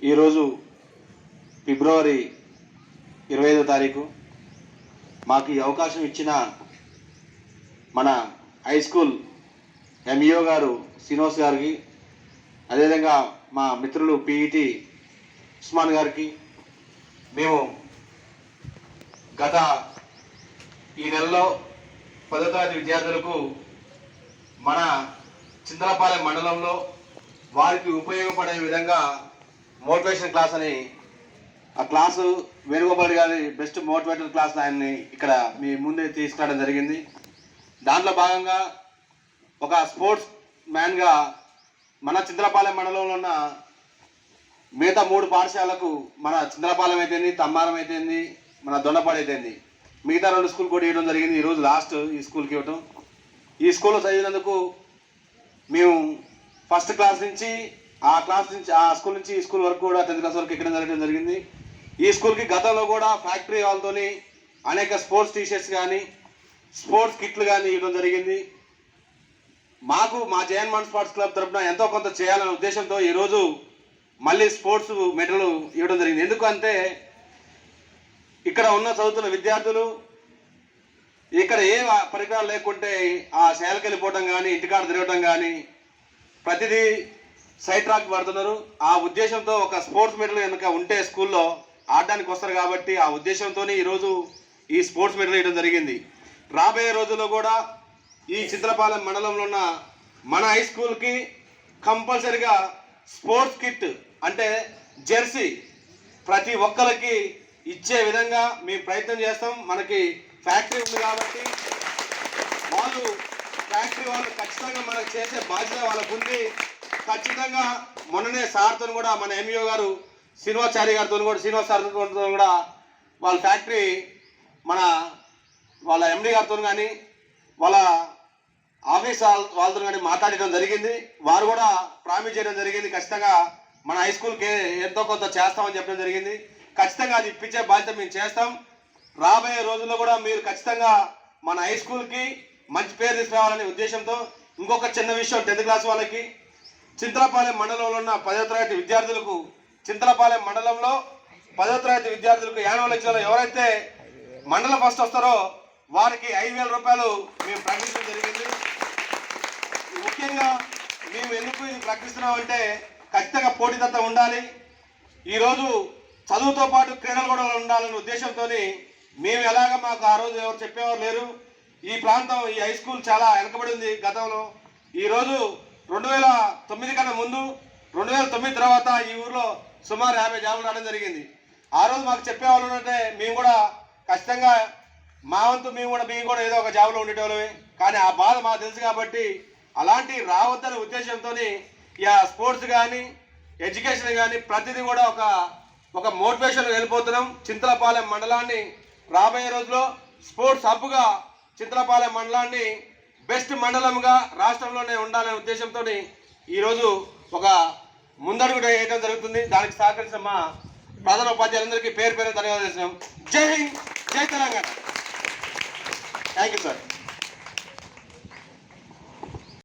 ఈరోజు ఫిబ్రవరి ఇరవై ఐదో తారీఖు మాకు ఈ అవకాశం ఇచ్చిన మన హై స్కూల్ ఎంఈఓ గారు శ్రీనివాస్ గారికి అదేవిధంగా మా మిత్రులు పిఈటి ఉస్మాన్ గారికి మేము గత ఈ నెలలో పదో తరగతి విద్యార్థులకు మన చింతలపాలెం మండలంలో వారికి ఉపయోగపడే విధంగా మోటివేషన్ క్లాస్ అని ఆ క్లాసు వేణుగోపాల్ గారి బెస్ట్ మోటివేటర్ క్లాస్ ఆయన్ని ఇక్కడ మీ ముందే తీసుకురావడం జరిగింది. దాంట్లో భాగంగా ఒక స్పోర్ట్స్ మ్యాన్గా మన చింద్రపాలెం మండలంలో ఉన్న మిగతా మూడు పాఠశాలకు మన చింద్రపాలెం అయితేంది తమ్మారం అయితేంది మన దొండపాడు అయితేంది. మిగతా రెండు స్కూల్ కూడా ఇవ్వడం జరిగింది. ఈరోజు లాస్ట్ ఈ స్కూల్కి ఇవ్వటం. ఈ స్కూల్లో చదివినందుకు మేము ఫస్ట్ క్లాస్ నుంచి ఆ క్లాస్ నుంచి ఆ స్కూల్ నుంచి ఈ స్కూల్ వరకు కూడా టెన్త్ క్లాస్ వరకు ఎక్కడం జరగడం జరిగింది. ఈ స్కూల్కి గతంలో కూడా ఫ్యాక్టరీ వాళ్ళతోని అనేక స్పోర్ట్స్ టీషర్ట్స్ కానీ స్పోర్ట్స్ కిట్లు కానీ ఇవ్వడం జరిగింది. మాకు మా జయన్ మన్ స్పోర్ట్స్ క్లబ్ తరఫున ఎంతో కొంత చేయాలనే ఉద్దేశంతో ఈరోజు మళ్ళీ స్పోర్ట్స్ మెడల్ ఇవ్వడం జరిగింది. ఎందుకంటే ఇక్కడ ఉన్న చదువుతున్న విద్యార్థులు ఇక్కడ ఏ పరికరాలు లేకుంటే ఆ శాలకు వెళ్ళిపోవడం కానీ ఇంటికాడ తిరగడం కానీ ప్రతిదీ సైడ్ ట్రాక్ పడుతున్నారు ఆ ఉద్దేశంతో ఒక స్పోర్ట్స్ మెడల్ కనుక ఉంటే స్కూల్లో ఆడడానికి వస్తారు కాబట్టి ఆ ఉద్దేశంతోనే ఈరోజు ఈ స్పోర్ట్స్ మెడల్ ఇవ్వడం జరిగింది. రాబోయే రోజుల్లో కూడా ఈ చిత్రపాలెం మండలంలో ఉన్న మన హై స్కూల్కి కంపల్సరిగా స్పోర్ట్స్ కిట్ అంటే జెర్సీ ప్రతి ఒక్కరికి ఇచ్చే విధంగా మేము ప్రయత్నం చేస్తాం. మనకి ఫ్యాక్టరీ ఉంది కాబట్టి వాళ్ళు ఫ్యాక్టరీ వాళ్ళు ఖచ్చితంగా మనకు చేసే బాధ్యత వాళ్ళకు ఉంది ఖచ్చితంగా మొన్ననే సార్తో కూడా మన ఎంఈఓ గారు శ్రీనివాచారి గారితో కూడా శ్రీనివాస్ సార్తో కూడా వాళ్ళ ఫ్యాక్టరీ మన వాళ్ళ ఎండి గారితో కానీ వాళ్ళ ఆఫీస్ వాళ్ళతో కానీ మాట్లాడడం జరిగింది. వారు కూడా ప్రామిస్ చేయడం జరిగింది. ఖచ్చితంగా మన హై స్కూల్కి ఎంతో కొంత చేస్తామని చెప్పడం జరిగింది. ఖచ్చితంగా అది ఇప్పించే బాధ్యత మేము చేస్తాం. రాబోయే రోజుల్లో కూడా మీరు ఖచ్చితంగా మన హై స్కూల్కి మంచి పేరు తీసుకురావాలనే ఉద్దేశంతో ఇంకొక చిన్న విషయం టెన్త్ క్లాస్ వాళ్ళకి చింతలపాలెం మండలంలో ఉన్న పదో తరగతి విద్యార్థులకు చింతలపాలెం మండలంలో పదో తరగతి విద్యార్థులకు యానవ లక్షలు ఎవరైతే మండలం ఫస్ట్ వస్తారో వారికి ఐదు వేల రూపాయలు మేము ప్రకటించడం జరిగింది. ముఖ్యంగా మేము ఎందుకు ఇది ప్రకటిస్తున్నామంటే ఖచ్చితంగా పోటీతత్వం ఉండాలి. ఈరోజు చదువుతో పాటు క్రీడలు కూడా ఉండాలనే ఉద్దేశంతో మేము ఎలాగ మాకు ఆ రోజు ఎవరు చెప్పేవారు లేరు. ఈ ప్రాంతం ఈ హై స్కూల్ చాలా వెనకబడి ఉంది గతంలో. ఈరోజు రెండు వేల తొమ్మిది కన్నా ముందు రెండు వేల తొమ్మిది తర్వాత ఈ ఊర్లో సుమారు యాభై జాబులు రావడం జరిగింది. ఆ రోజు మాకు చెప్పేవాళ్ళు అంటే మేము కూడా ఖచ్చితంగా మా వంతు మేము కూడా మేము కూడా ఏదో ఒక జాబ్లో ఉండేటోళ్ళమే. కానీ ఆ బాధ మాకు తెలుసు కాబట్టి అలాంటి రావద్దనే ఉద్దేశంతో ఇక స్పోర్ట్స్ కానీ ఎడ్యుకేషన్ కానీ ప్రతిదీ కూడా ఒక ఒక మోటివేషన్ వెళ్ళిపోతున్నాం. చింతలపాలెం మండలాన్ని రాబోయే రోజుల్లో స్పోర్ట్స్ హబ్గా చింతలపాలెం మండలాన్ని బెస్ట్ మండలంగా రాష్ట్రంలోనే ఉండాలనే ఉద్దేశంతో ఈరోజు ఒక ముందడుగు వేయడం జరుగుతుంది. దానికి సహకరించిన మా ప్రధాన ఉపాధ్యాయులందరికీ పేరు పేరు ధన్యవాదాలు చేస్తున్నాం. జై హింద్ జై తెలంగాణ. Thank you sir